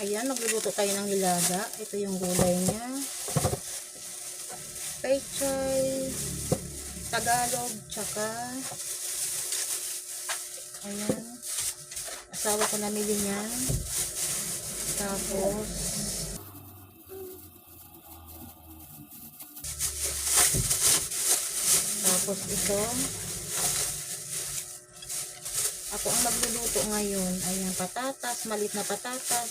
Ayan, magluluto tayo ng nilaga. Ito yung gulay niya. Pechay, Tagalog, tsaka ayan. Asawa ko namili niyan. Tapos Tapos ito ako ang magluluto ngayon. Ayan, patatas, malit na patatas.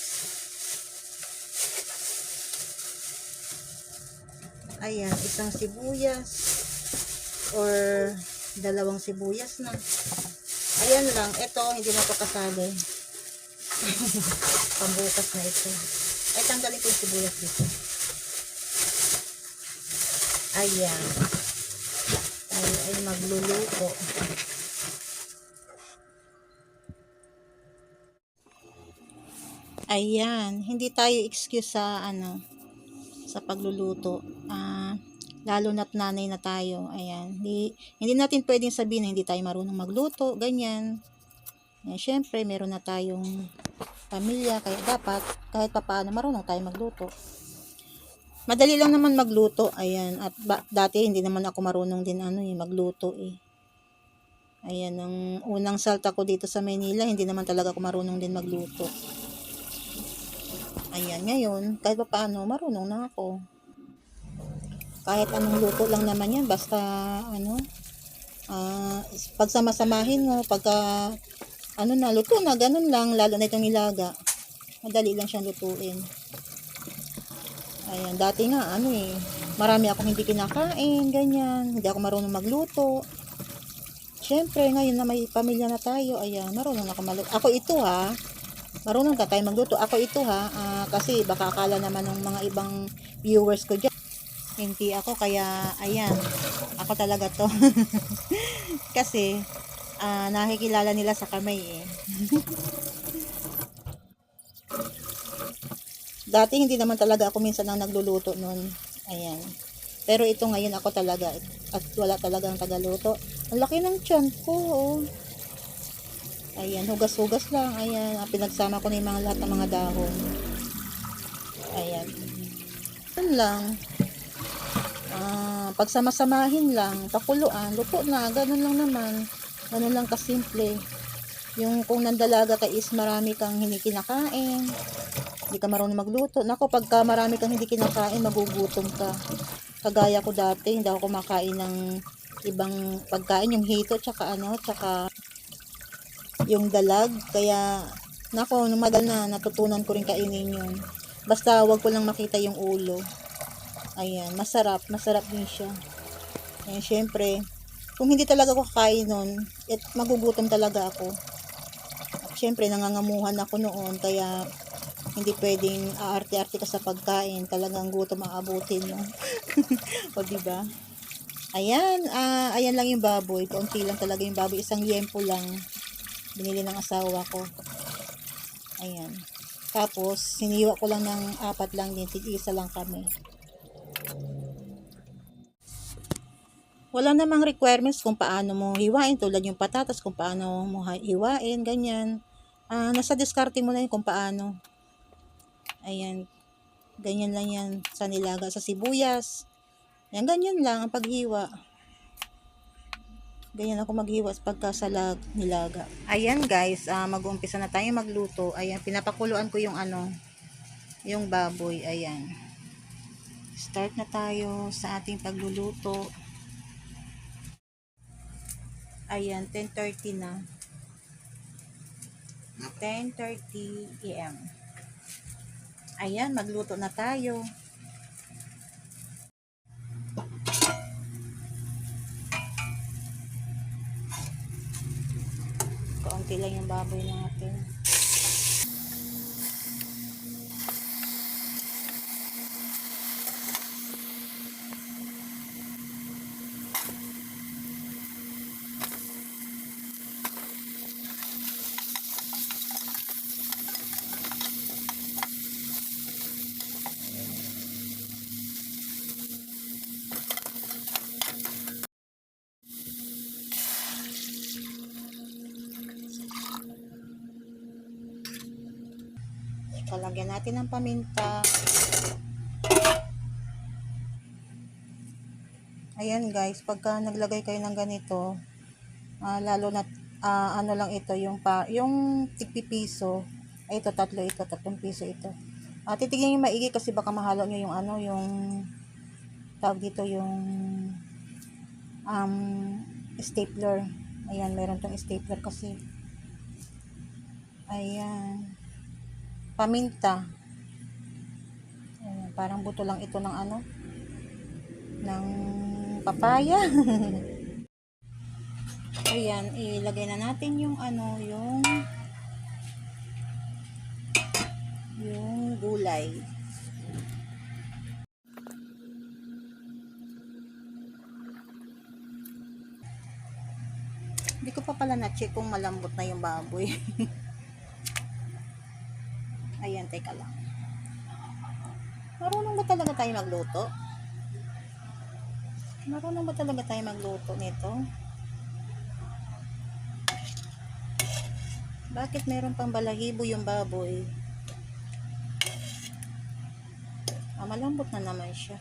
Ayan, isang sibuyas or dalawang sibuyas na. Ayan lang, ito hindi na to kasali. Pambukas na ito. Ay, tanggalin ko yung sibuyas dito. Ayan. Ay, ay magluluto. Ayan, hindi tayo excuse sa ano sa pagluluto. Ah, lalo na't nanay na tayo. Ayan, hindi, hindi natin pwedeng sabihin na hindi tayo marunong magluto, ganyan. Ayan, syempre, meron na tayong pamilya, kaya dapat kahit papaano marunong tayo magluto. Madali lang naman magluto, ayan. At ba, dati hindi naman ako marunong din ano eh, magluto eh. Ayan, ang unang salta ko dito sa Manila, hindi naman talaga ako marunong din magluto. Ayan, ngayon, kahit pa paano, marunong na ako. Kahit anong luto lang naman yan, basta, ano, ah pagsamasamahin mo, pagka, ano na, luto na, ganun lang, lalo na itong nilaga. Madali lang siyang lutuin. Ayan, dati nga, ano eh, marami akong hindi kinakain, ganyan, hindi ako marunong magluto. Siyempre, ngayon na may pamilya na tayo, ayan, marunong ako magluto. Ako ito ha, marunong ka tayo magluto. Ako ito ha, ah, kasi baka akala naman ng mga ibang viewers ko dyan. Hindi ako, kaya ayan, ako talaga to. kasi, ah, nakikilala nila sa kamay eh. Dati hindi naman talaga ako minsan ang nagluluto noon. Ayan. Pero ito ngayon ako talaga at wala talagang tagaluto. Ang laki ng tiyan ko. Oh. Ayan, hugas-hugas lang. Ayan, ah, pinagsama ko na yung mga lahat ng mga dahon. Ayan. Yan lang. Ah, pagsama-samahin lang, pakuluan, luto na, ganun lang naman. Ganun lang kasimple. Yung kung nandalaga ka is marami kang hindi kinakain, hindi ka marunong magluto. Nako, pagka marami kang hindi kinakain, magugutom ka. Kagaya ko dati, hindi ako kumakain ng ibang pagkain, yung hito, tsaka ano, tsaka yung dalag. Kaya, nako, numagal na, natutunan ko rin kainin yun. Basta, wag ko lang makita yung ulo. Ayan, masarap, masarap din siya. Ayan, syempre, kung hindi talaga ako kakain nun, it, magugutom talaga ako. At syempre, nangangamuhan ako noon, kaya hindi pwedeng aarte-arte ka sa pagkain. Talagang gutom ang abutin mo. o, diba? Ayan, ah, ayan lang yung baboy. Kaunti lang talaga yung baboy. Isang liempo lang. Binili ng asawa ko. Ayan. Tapos, siniwa ko lang ng apat lang din. Tig-isa lang kami. Wala namang requirements kung paano mo hiwain. Tulad yung patatas, kung paano mo hiwain. Ganyan. Ah, nasa diskarte mo na yun kung paano. Ayan. Ganyan lang yan sa nilaga. Sa sibuyas. Yan, ganyan lang ang paghiwa. Ganyan ako maghiwa sa pagkasalag nilaga. Ayan guys, ah, mag-uumpisa na tayo magluto. Ayan, pinapakuluan ko yung ano, yung baboy. Ayan. Start na tayo sa ating pagluluto. Ayan, 10.30 na. 10.30 a.m. Ayan, magluto na tayo. Kaunti lang yung baboy natin. Talagyan natin ng paminta. Ayan guys, pagka naglagay kayo ng ganito, ah, lalo na ah, ano lang ito, yung pa, yung tigpipiso, ay ito tatlo ito, tatlong piso ito. Ah, titignan yung maigi kasi baka mahalo nyo yung ano, yung tawag dito yung um, stapler. Ayan, meron tong stapler kasi. Ayan. Paminta. Ayan, parang buto lang ito ng ano, ng papaya. Ayan, ilagay na natin yung ano, yung yung gulay. Hindi ko pa pala na-check kung malambot na yung baboy. Teka lang. Marunong ba talaga tayo magluto? Marunong ba talaga tayo magluto nito? Bakit meron pang balahibo yung baboy? Ah, malambot na naman siya.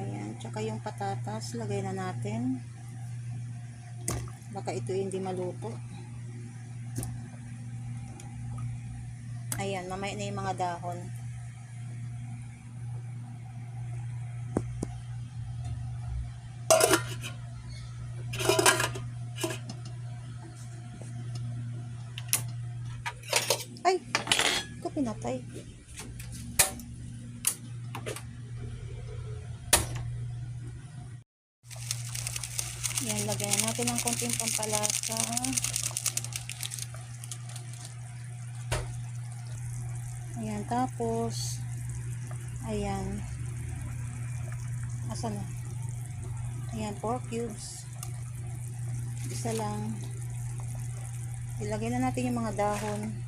Ayan, tsaka yung patatas, lagay na natin. Baka ito hindi maluto. Ayan, mamaya na yung mga dahon. Ay! Ito pinatay. Yan, lagyan natin ng konting pampalasa. Ayan, tapos, ayan, asa na? Ayan, 4 cubes. Isa lang. Ilagay na natin yung mga dahon.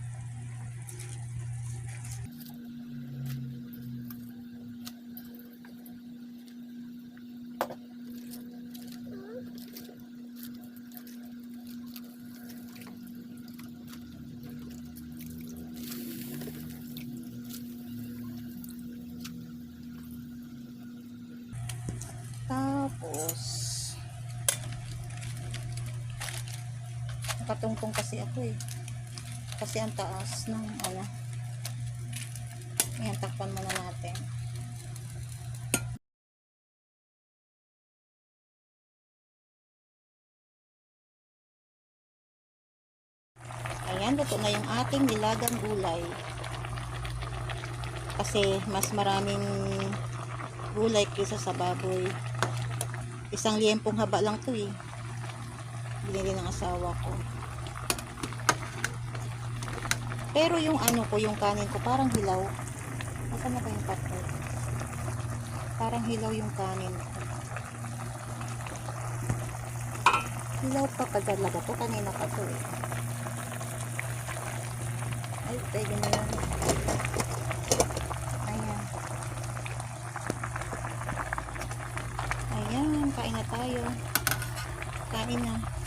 Tapos, nakatungtong kasi ako eh. Kasi ang taas ng ano. Ayan, takpan muna natin. Ayan, luto na yung ating nilagang gulay. Kasi mas maraming gulay kaysa sa baboy. Isang liempong haba lang to eh. Binili ng asawa ko. Pero yung ano ko, yung kanin ko, parang hilaw. Nasaan na ba yung papel? Parang hilaw yung kanin ko. Hilaw pa talaga to. Kanina pa to eh. Ay, pwede na yan. Ayan. Ayan, kain na tayo. Kain na.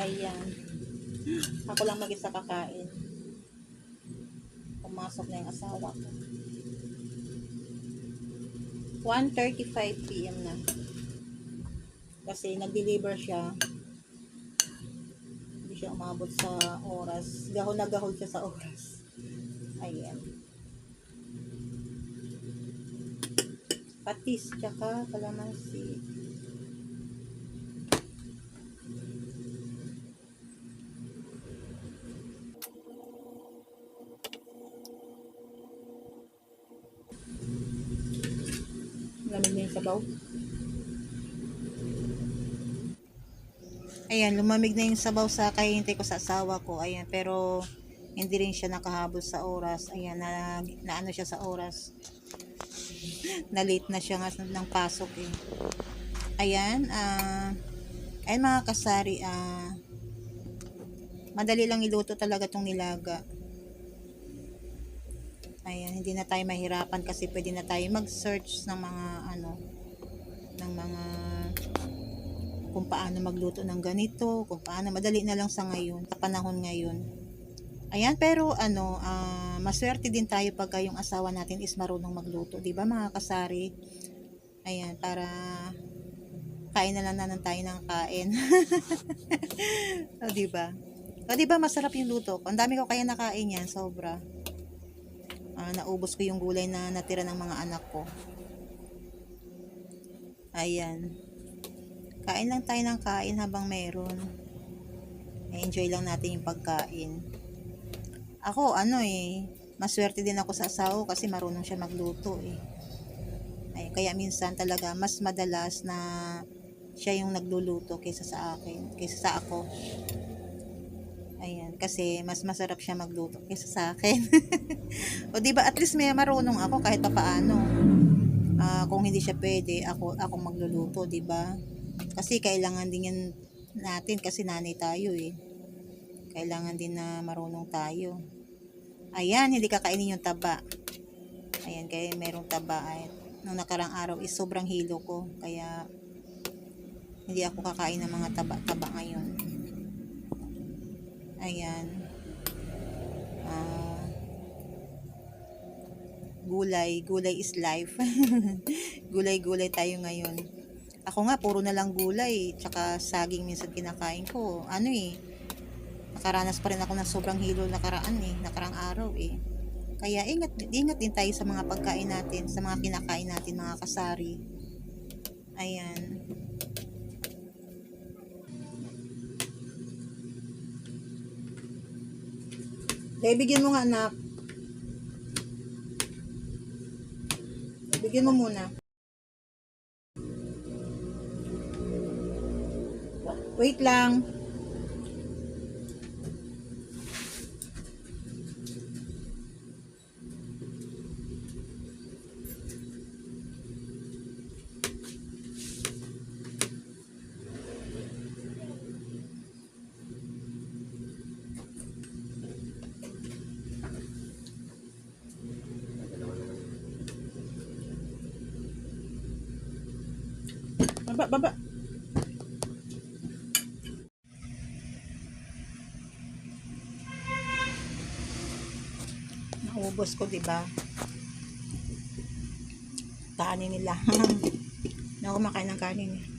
Ayan. Ako lang mag-isa kakain. Pumasok na yung asawa ko. 1.35 p.m. na. Kasi nag-deliver siya. Hindi siya umabot sa oras. Gahol na gahol siya sa oras. Ayan. Patis, tsaka kalamansi. Lamig na yung sabaw. Ayan, lumamig na yung sabaw sa kahihintay ko sa asawa ko. Ayan, pero Hindi rin siya nakahabol sa oras. Ayan, na, na ano siya sa oras. na late na siya nga ng pasok eh. Ayan, ah, ayan mga kasari, ah, madali lang iluto talaga tong nilaga. Ayan, hindi na tayo mahirapan kasi pwede na tayo mag-search ng mga ano, ng mga kung paano magluto ng ganito, kung paano, madali na lang sa ngayon, sa panahon ngayon. Ayan, pero ano, ah, maswerte din tayo pagka yung asawa natin is marunong magluto, 'di ba mga kasari? Ayan, para kain na lang naman tayo ng kain. o, 'di ba? O, 'di ba masarap yung luto? Ang dami ko kaya nakain yan, sobra. Ah, naubos ko yung gulay na natira ng mga anak ko. Ayan. Kain lang tayo ng kain habang meron. enjoy lang natin yung pagkain. Ako, ano eh, maswerte din ako sa asawa kasi marunong siya magluto eh. Ay, kaya minsan talaga mas madalas na siya yung nagluluto kaysa sa akin, kaysa sa ako. Ayan, kasi mas masarap siya magluto kaysa sa akin. o di ba at least may marunong ako kahit papaano. Ah, kung hindi siya pwede, ako ako magluluto, di ba? Kasi kailangan din yan natin kasi nanay tayo eh. Kailangan din na marunong tayo. Ayan, hindi kakainin yung taba. Ayan, kaya merong taba. Ay, nung nakarang araw is sobrang hilo ko. Kaya hindi ako kakain ng mga taba-taba ngayon. Ayan. Ah, gulay. Gulay is life. Gulay-gulay tayo ngayon. Ako nga, puro na lang gulay. Tsaka saging minsan kinakain ko. Ano eh, nakaranas pa rin ako ng sobrang hilo nakaraan eh, nakarang araw eh. Kaya ingat, ingat din tayo sa mga pagkain natin, sa mga kinakain natin mga kasari. Ayan. Dahil bigyan mo nga anak. Bigyan mo muna. Wait lang. Baba, baba. Naubos ko, 'di ba? Kanin nila. na kumakain ng kanin. eh.